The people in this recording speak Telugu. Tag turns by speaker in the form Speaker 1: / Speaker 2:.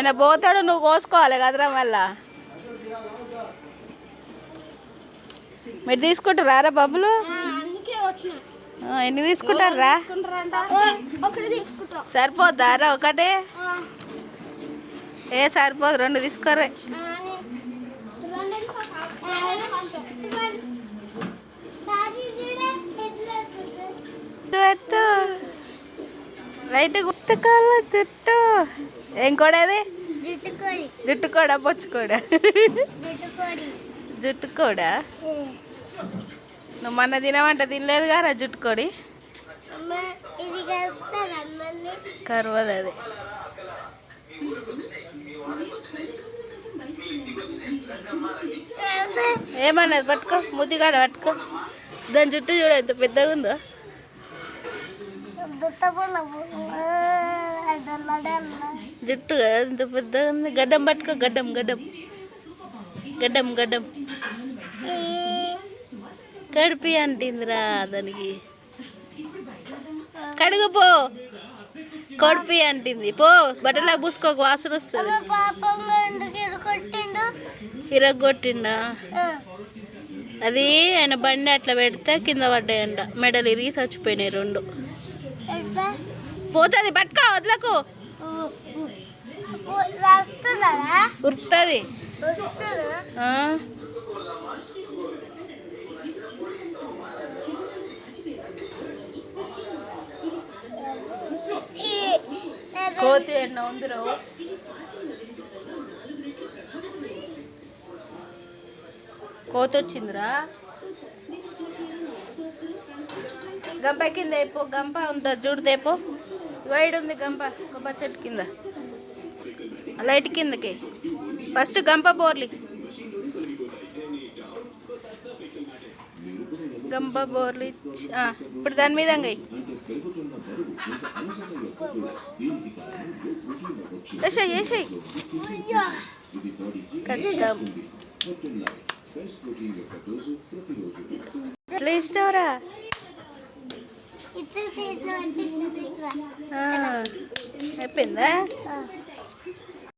Speaker 1: ఆయన పోతాడు నువ్వు కోసుకోవాలి కదరా మళ్ళా. మీరు తీసుకుంటారా రా బబ్బులు? ఎన్ని తీసుకుంటారా?
Speaker 2: ఒకటి తీసుకుంటాం.
Speaker 1: సరిపోద్దా రా ఒకటే? ఏ సరిపోదు రెండు తీసుకోరే. పెట్టు. గుర్తుకోవాలి జుట్టు. ఏం
Speaker 2: జుట్టుకోడి.
Speaker 1: కూడా బొచ్చు కూడా?
Speaker 2: జుట్టుకోడి.
Speaker 1: జుట్టు కూడా? నువ్వు మొన్న తినమంటే తినలేదు కదా జుట్టు కొడి?
Speaker 2: అమ్మ ఇది కలుపుతారు అమ్మల్ని.
Speaker 1: కరువదు అది. ఏమన్నది? పట్టుకో ముద్దిగాడ పట్టుకో. దాని జుట్టు చూడ ఎంత పెద్దగా ఉందో జుట్టు కదా ఎంత పెద్దగా ఉంది. గడ్డం పట్టుకో గడ్డం గడ్డం. గడ్డం గడ్డం. కడిపి అంటిందిరా దానికి. కడుగుపో కొడిపి అంటింది. పో బట్టలా పూసుకోక వాసన వస్తుంది. ఇరగొట్టిండా అది ఆయన బండి అట్లా పెడితే కింద పడ్డాయంట. మెడలు ఇరిగి చచ్చిపోయినాయి రెండు. పోతుంది పట్టుకో వదలకు. ఉరుకుతుంది. కోతి ఎన్న ఉందిరో? కోతి వచ్చిందిరా గంప కింద అయిపో గంప ఉందా చూడు తేపో వైడ్ ఉంది గంప గంప చెట్టు కింద. లైట్ కిందకి. ఫస్ట్ గంప బోర్లి. గంప బోర్లి ఇప్పుడు దాని మీద అంగై వేసాయి వేసాయి కష్టం అయిపోయిందా?